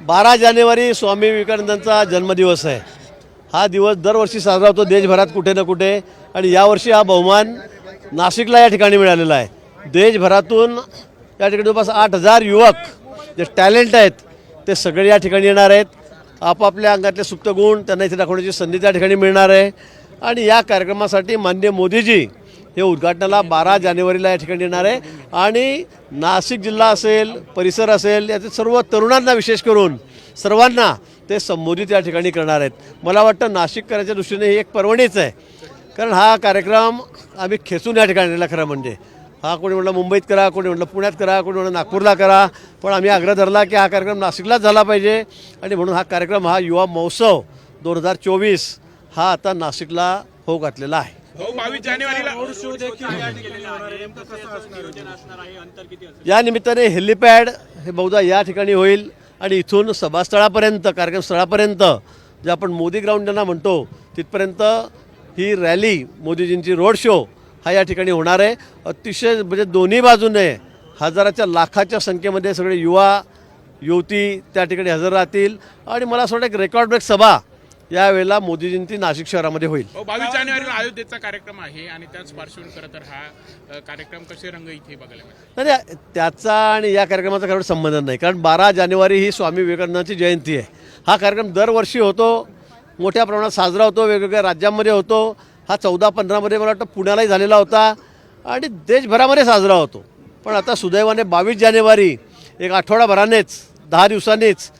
बारा जानेवारी स्वामी विवेकानंदांचा जन्मदिवस आहे. हा दिवस दरवर्षी साजरा होतो देशभरात कुठे ना कुठे आणि यावर्षी हा बहुमान नाशिकला या ठिकाणी मिळालेला आहे. देशभरातून या ठिकाणी जवळपास आठ हजार युवक जे टॅलेंट आहेत ते सगळे या ठिकाणी येणार आहेत. आपापल्या अंगातले सुप्त गुण त्यांना इथे दाखवण्याची संधी त्या ठिकाणी मिळणार आहे. आणि या कार्यक्रमासाठी माननीय मोदीजी हे उद्घाटनाला बारा जानेवारीला या ठिकाणी येणार आहे. आणि नाशिक जिल्हा असेल परिसर असेल याचे सर्व तरुणांना विशेष करून सर्वांना ते संबोधित या ठिकाणी करणार आहेत. मला वाटतं नाशिककरांच्या दृष्टीने ही एक पर्वणीच आहे. कारण हा कार्यक्रम आम्ही खेचून या ठिकाणी आणलेला खरं म्हणजे. हा कोणी म्हटलं मुंबईत करा कोणी म्हटलं पुण्यात करा कोणी म्हटलं नागपूरला करा. पण आम्ही आग्रह धरला की हा कार्यक्रम नाशिकलाच झाला पाहिजे. आणि म्हणून हा कार्यक्रम हा युवा महोत्सव दोन हजार चोवीस हा आता नाशिकला हो घातलेला आहे. बावीस जानेवारीला. या निमित्ताने हेलिपॅड हे बहुधा या ठिकाणी होईल आणि इथून सभास्थळापर्यंत कार्यक्रम स्थळापर्यंत जे आपण मोदी ग्राउंड ज्यांना म्हणतो तिथपर्यंत ही रॅली मोदीजींची रोड शो हा या ठिकाणी होणार आहे. अतिशय म्हणजे दोन्ही बाजूने हजाराच्या लाखाच्या संख्येमध्ये सगळे युवा युवती त्या ठिकाणी हजर राहतील. आणि मला असं वाटतं एक रेकॉर्ड ब्रेक सभा यावेळेला मोदीजींची नाशिक शहरामध्ये होईल. बावीस जानेवारीला अयोध्येचा कार्यक्रम आहे आणि त्याच पार्श्वभूमी खरं तर हा कार्यक्रम कसे रंग इथे बघायला मिळतात? नाही नाही, त्याचा आणि या कार्यक्रमाचा काही संबंध नाही. कारण बारा जानेवारी ही स्वामी विवेकानंदांची जयंती आहे. हा कार्यक्रम दरवर्षी होतो मोठ्या प्रमाणात साजरा होतो वेगवेगळ्या राज्यांमध्ये होतो. हा चौदा पंधरामध्ये मला वाटतं पुण्यालाही झालेला होता आणि देशभरामध्ये साजरा होतो. पण आता सुदैवाने बावीस जानेवारी एक आठवडाभरानेच दहा दिवसांनीच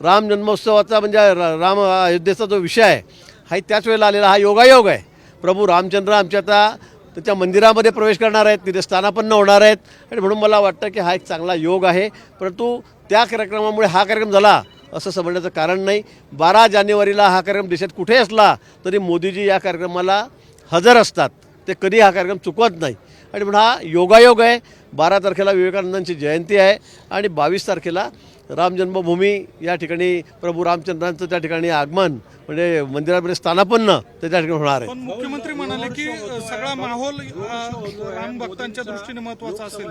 राम जन्मोत्सवाचा म्हणजे राम अयोध्येचा जो विषय आहे हा त्याच वेळेला आलेला हा योगायोग आहे. प्रभू रामचंद्र आमच्या आता त्याच्या मंदिरामध्ये प्रवेश करणार आहेत तिथे स्थानापन्न होणार आहेत. आणि म्हणून मला वाटतं की हा एक चांगला योग आहे. परंतु त्या कार्यक्रमामुळे हा कार्यक्रम झाला असं समजण्याचं कारण नाही. बारा जानेवारीला हा कार्यक्रम देशात कुठे असला तरी मोदीजी या कार्यक्रमाला हजर असतात. ते कधी हा कार्यक्रम चुकवत नाही. आणि म्हणून हा योगायोग आहे. बारा तारखेला विवेकानंदांची जयंती आहे. आणि बावीस तारखेला राम जन्मभूमी या ठिकाणी प्रभू रामचंद्रांचं त्या ठिकाणी आगमन म्हणजे मंदिरामध्ये स्थानापन्न ते त्या ठिकाणी होणार आहे. पण मुख्यमंत्री म्हणाले की सगळा माहोल अ, राम भक्तांच्या दृष्टीने महत्त्वाचा असेल.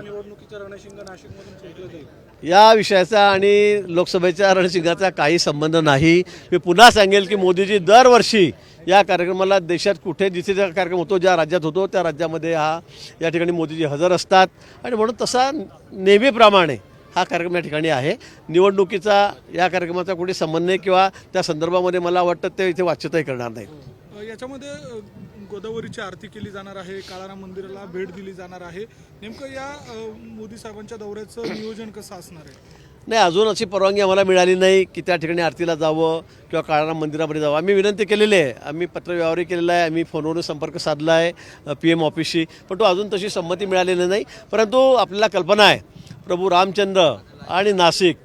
या विषयाचा आणि लोकसभेच्या रणशिंगाचा काही संबंध नाही. मी पुन्हा सांगेल की मोदीजी दरवर्षी या कार्यक्रमाला देशात कुठे जिथे जो कार्यक्रम होतो ज्या राज्यात होतो त्या राज्यामध्ये हा या ठिकाणी मोदीजी हजर असतात. आणि म्हणून तसा नेहमीप्रमाणे हा कार्यक्रम या ठिकाणी आहे. निवडणुकीचा या कार्यक्रमाचा कुठे संबंध नाही किंवा त्या संदर्भामध्ये मला वाटतं ते इथे वाच्यताही करणार नाही याच्यामध्ये गोदावरीची आरती केली जाणार आहे काळाराम मंदिराला भेट दिली जाणार आहे. नेमकं या मोदी साहेबांच्या दौऱ्याचं नियोजन कसं असणार आहे? नाही अजून अशी परवानगी आम्हाला मिळाली नाही की त्या ठिकाणी आरतीला जावं किंवा काळाराम मंदिरामध्ये जावं. आम्ही विनंती केलेली आहे. आम्ही पत्रव्यवहारही केलेला आहे. आम्ही फोनवरून संपर्क साधला आहे पी एम ऑफिसशी. पण तो अजून तशी संमती मिळालेली नाही. परंतु आपल्याला कल्पना आहे. प्रभू रामचंद्र आणि नाशिक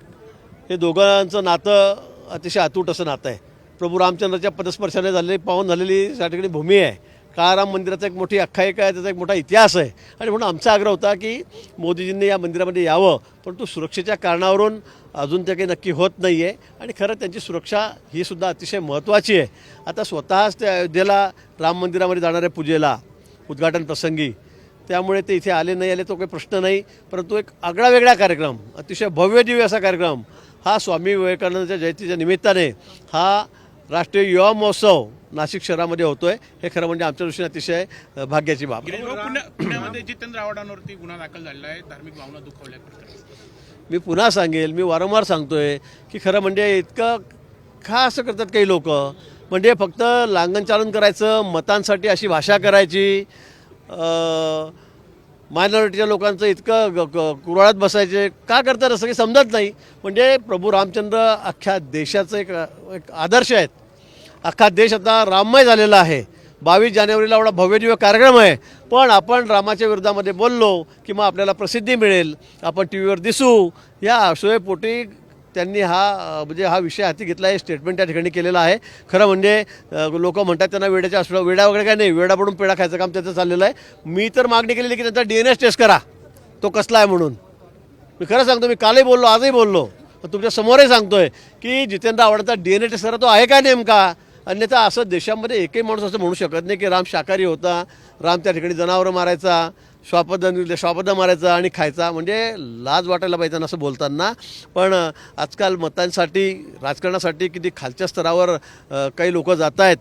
हे दोघांचं नातं अतिशय अतूट असं नातं आहे. प्रभू रामचंद्राच्या पदस्पर्शाने झालेली पाहून झालेली त्या ठिकाणी भूमी आहे. काळाराम मंदिराचा एक मोठी आख्यायिका आहे त्याचा एक मोठा इतिहास आहे. आणि म्हणून आमचा आग्रह होता की मोदीजींनी या मंदिरामध्ये यावं परंतु सुरक्षेच्या कारणावरून अजून ते काही नक्की होत नाही आहे आणि खरं त्यांची सुरक्षा ही सुद्धा अतिशय महत्त्वाची आहे. आता स्वतःच त्या अयोध्येला राम मंदिरामध्ये जाणाऱ्या पूजेला उद्घाटन प्रसंगी त्यामुळे ते इथे आले नाही आले तो काही प्रश्न नाही परंतु एक आगळा वेगळा कार्यक्रम अतिशय भव्य दिव्य असा कार्यक्रम हा स्वामी विवेकानंदाच्या जयंतीच्या निमित्ताने हा राष्ट्रीय युवा महोत्सव नाशिक शहरामध्ये होतोय. हे खरं म्हणजे आमच्या दृष्टीने अतिशय भाग्याची बाब. पुण्यामध्ये जितेंद्र आव्हाडांवरती गुन्हा दाखल झालेला आहे. धार्मिक भावना दुखावल्या मी पुन्हा सांगेल मी वारंवार सांगतोय की खरं म्हणजे इतकं का असं करतात काही लोक. म्हणजे फक्त लांगण चालन करायचं मतांसाठी अशी भाषा करायची मायनॉरिटीच्या लोकांचं इतकं ग- कुराळात बसायचे. का करतात? असं काही समजत नाही. म्हणजे प्रभू रामचंद्र अख्ख्या देशाचं एक एक आदर्श आहेत. अख्खा देश आता राममय झालेला आहे. बावीस जानेवारीला एवढा भव्यदिव्य कार्यक्रम आहे. पण आपण रामाच्या विरोधामध्ये बोललो की मग आपल्याला प्रसिद्धी मिळेल. आपण टी व्हीवर दिसू. या आशोयपोटी त्यांनी हा म्हणजे हा विषय हाती घेतला आहे स्टेटमेंट त्या ठिकाणी केलेलं आहे. खरं म्हणजे लोक म्हणतात त्यांना वेड्याच्या असलं वेडा वगैरे काय नाही वेडा पडून पेढा खायचं काम त्याचं चाललेलं आहे. मी तर मागणी केलेली की त्यांचा डी एन एस टेस्ट करा. तो कसला आहे म्हणून. मी खरं सांगतो मी कालही बोललो आजही बोललो. तुमच्या समोरही सांगतोय की जितेंद्र आवडता डी एन ए टेस्ट करा तो आहे का नेमका? अन्यथा असं देशामध्ये एकही माणूस असं म्हणू शकत नाही की राम शाकाहारी होता राम त्या ठिकाणी जनावरं मारायचा श्वापद श्वापद मारायचा आणि खायचा. म्हणजे लाज वाटायला पाहिजे ना असं बोलताना. पण आजकाल मतांसाठी राजकारणासाठी किती खालच्या स्तरावर काही लोक जात आहेत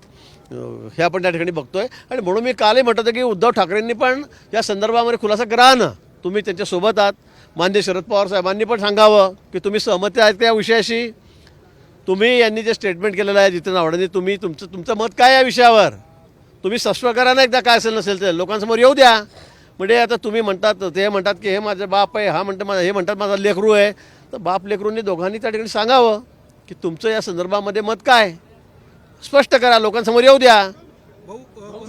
हे आपण त्या ठिकाणी बघतोय. आणि म्हणून मी कालही म्हटलं होतं की उद्धव ठाकरेंनी पण या संदर्भामध्ये खुलासा करा ना. तुम्ही त्यांच्यासोबत आहात. मान्य शरद पवार साहेबांनी पण सांगावं की तुम्ही सहमती आहेत त्या विषयाशी? तुम्ही यांनी जे स्टेटमेंट केलेलं आहे जितेंद्र आव्हाडांनी तुम्ही तुमचं तुमचं मत काय या विषयावर? तुम्ही स्पष्ट करा ना एकदा काय असेल नसेल तर लोकांसमोर येऊ द्या. म्हणजे आता तुम्ही म्हणतात ते म्हणतात की हे माझं बाप आहे हा म्हणतात माझा हे म्हणतात माझा लेखरू आहे. तर बाप लेखरूंनी दोघांनी त्या ठिकाणी सांगावं की तुमचं या संदर्भामध्ये मत काय? स्पष्ट करा लोकांसमोर येऊ द्या.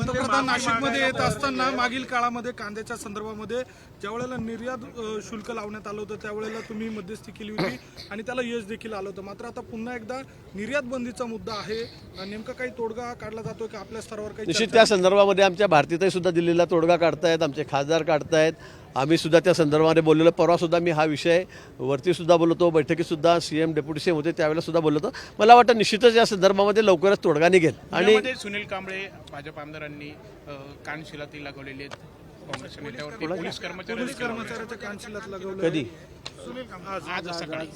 पंतप्रधान नाशिकमध्ये येत असताना मागील काळामध्ये कांद्याच्या संदर्भामध्ये ज्या वेळेला निर्यात शुल्क लावण्यात आलं होतं त्यावेळेला तुम्ही मध्यस्थी केली होती आणि त्याला यश देखील आलं होतं. मात्र आता पुन्हा एकदा निर्यात बंदीचा मुद्दा आहे. नेमका काही तोडगा काढला जातोय का? आपल्या स्तरावर काही निश्चित त्या संदर्भामध्ये आमच्या भारतीतही सुद्धा दिल्लीला तोडगा काढतायत आमचे खासदार काढतायत. आम्ही सुद्धा त्या संदर्भामध्ये बोललेलो. परवा सुद्धा मी हा विषय वरती सुद्धा बोललो होतो बैठकीत सुद्धा C M deputy C M होते त्यावेळेला सुद्धा बोललो होतो. मला वाटतं निश्चितच या संदर्भामध्ये लवकरच तोडगा निघेल. आणि सुनील कांबळे भाजप आमदारांनी कानशिलाती लागवलेली कधी? आज सकाळी.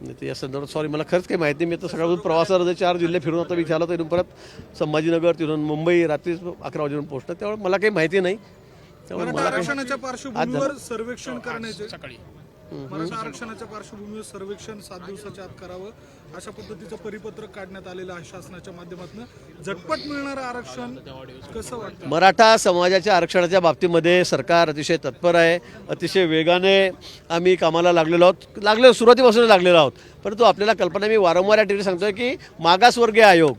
नाही ते या संदर्भात सॉरी मला खरंच काही माहिती. मी तर सकाळपासून प्रवासावर चार जिल्हे फिरून आता मी झालो तिथून परत संभाजीनगर तिथून मुंबई रात्री अकरा वाजेपर्यंत पोहोचलं. त्यामुळे मला काही माहिती नाही. त्यामुळे मराठा मला काही आरक्षणाच्या पार्श्वभूमीवर सर्वेक्षण करण्याचे सकाळी. मराठा आरक्षणाच्या पार्श्वभूमीवर सर्वेक्षण सात दिवसाच्या आत करावं अशा पद्धतीचं परिपत्रक काढण्यात आलेलं आहे शासनाच्या माध्यमातून. झटपट मिळणारं आरक्षण कसं वाटतं? मराठा समाजाच्या आरक्षणाच्या बाबतीमध्ये सरकार अतिशय तत्पर आहे अतिशय वेगाने आम्ही कामाला लागलेलो आहोत लागले सुरुवातीपासून लागलेलो आहोत. परंतु आपल्याला कल्पना मी वारंवार या ठिकाणी सांगतोय की मागासवर्गीय आयोग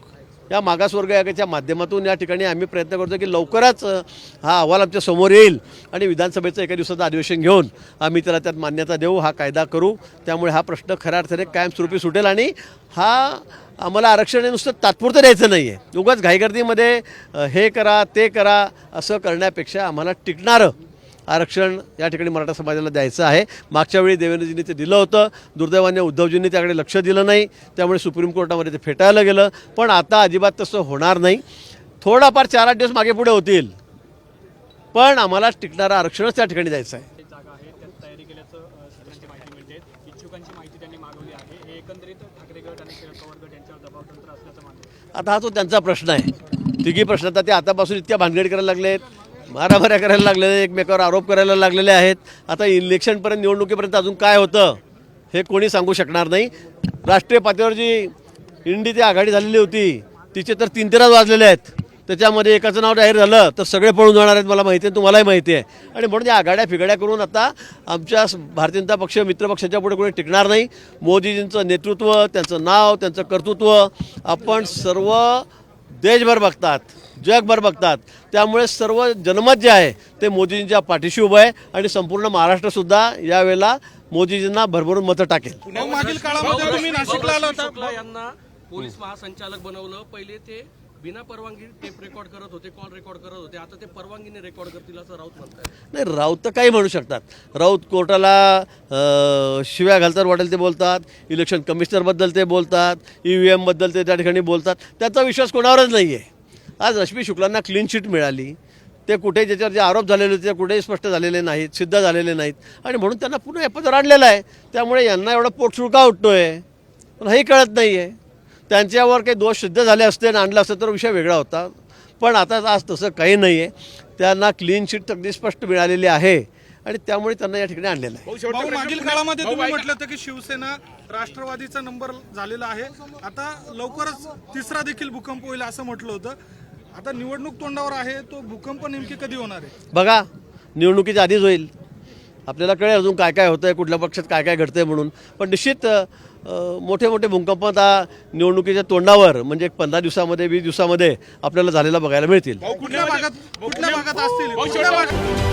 या मागासवर्ग आयोगाच्या माध्यमातून या ठिकाणी आम्ही प्रयत्न करतो की लवकरच हा अहवाल आमच्यासमोर येईल आणि विधानसभेचं एका दिवसाचं अधिवेशन घेऊन आम्ही त्याला त्यात मान्यता देऊ हा कायदा करू. त्यामुळे हा प्रश्न खऱ्या अर्थाने कायमस्वरूपी सुटेल आणि हा आम्हाला आरक्षण हे नुसतं तात्पुरतं द्यायचं नाही आहे उगाच घाईगर्दीमध्ये हे करा ते करा असं करण्यापेक्षा आम्हाला टिकणारं आरक्षण या ठिकाणी मराठा समाजाला द्यायचं आहे. मागच्या वेळी देवेंद्रजींनी ते दिलं होतं. दुर्दैवाने उद्धवजींनी त्याकडे लक्ष दिलं नाही. त्यामुळे सुप्रीम कोर्टामध्ये ते फेटाळलं गेलं. पण आता अजिबात तसं होणार नाही. थोडाफार चार आठ दिवस मागे पुढे होतील. पण आम्हाला टिकणारं आरक्षणच त्या ठिकाणी द्यायचं आहे. हे आता हा तो त्यांचा प्रश्न आहे तिघी प्रश्न आता ते आतापासून इतक्या भानगड करायला लागले आहेत मारामाऱ्या करायला लागलेले एकमेकावर आरोप करायला लागलेले आहेत. आता इलेक्शनपर्यंत निवडणुकीपर्यंत अजून काय होतं हे कोणी सांगू शकणार नाही. राष्ट्रीय पातळीवर जी इंडी ती आघाडी झालेली होती तिचे तर तीन तेराच वाजलेले आहेत. त्याच्यामध्ये एकाचं नाव जाहीर झालं तर सगळे पळून जाणार आहेत मला माहिती आहे तुम्हालाही माहिती आहे. आणि म्हणून या आघाड्या फिगाड्या करून आता आमच्या भारतीय जनता पक्ष मित्रपक्षाच्या पुढे कोणी टिकणार नाही. मोदीजींचं नेतृत्व त्यांचं नाव त्यांचं कर्तृत्व आपण सर्व देशभर बघतात. जगभर बघतात. त्यामुळे सर्व जनमत जे आहे ते मोदीजींच्या पाठीशी उभं आहे आणि संपूर्ण महाराष्ट्रसुद्धा यावेळेला मोदीजींना भरभरून मतं टाकेल. मागील काळामध्ये तुम्ही नाशिकला आला होता. शुक्ला यांना पोलीस महासंचालक बनवलं. पहिले ते बिना परवानगी टेप रेकॉर्ड करत होते कॉल रेकॉर्ड करत होते. आता ते परवानगीने रेकॉर्ड करतील असं राऊत म्हणतात नाही राऊत तर काही म्हणू शकतात. राऊत कोर्टाला शिव्या घालतात वाटेल ते बोलतात. इलेक्शन कमिशनरबद्दल ते बोलतात. ई व्ही एमबद्दल ते त्या ठिकाणी बोलतात. त्याचा विश्वास कोणावरच नाही आहे आज रश्मी शुक्लांना क्लीन शीट मिळाली. ते कुठे ज्याच्यावर जे आरोप झालेले होते ते कुठेही स्पष्ट झालेले नाहीत सिद्ध झालेले नाहीत. आणि म्हणून त्यांना पुन्हा एपदर आणलेला आहे. त्यामुळे यांना एवढा पोटशुळका उठतोय. पण हेही कळत नाही आहे त्यांच्यावर काही दोष सिद्ध झाले असते आणि आणलं असतं तर विषय वेगळा होता. पण आता आज तसं काही नाही आहे त्यांना क्लीन शीट अगदी स्पष्ट मिळालेली आहे. आणि त्यामुळे त्यांना या ठिकाणी आणलेलं आहे. मागील काळामध्ये तुम्ही म्हटलं होतं की शिवसेना राष्ट्रवादीचा नंबर झालेला आहे. आता लवकरच तिसरा देखील भूकंप होईल असं म्हटलं होतं. आता निवडणूक तोंडावर आहे तो भूकंप नेमकी कधी होणार आहे? बघा निवडणुकीच्या आधीच होईल. आपल्याला कळेल अजून काय काय होतं आहे कुठल्या पक्षात काय काय घडतंय म्हणून. पण निश्चित अ, मोठे मोठे भूकंप आता निवडणुकीच्या तोंडावर म्हणजे एक पंधरा दिवसामध्ये वीस दिवसामध्ये आपल्याला झालेला बघायला मिळतील. कुठल्या भागात कुठल्या भागात असतील? कुठल्या भागात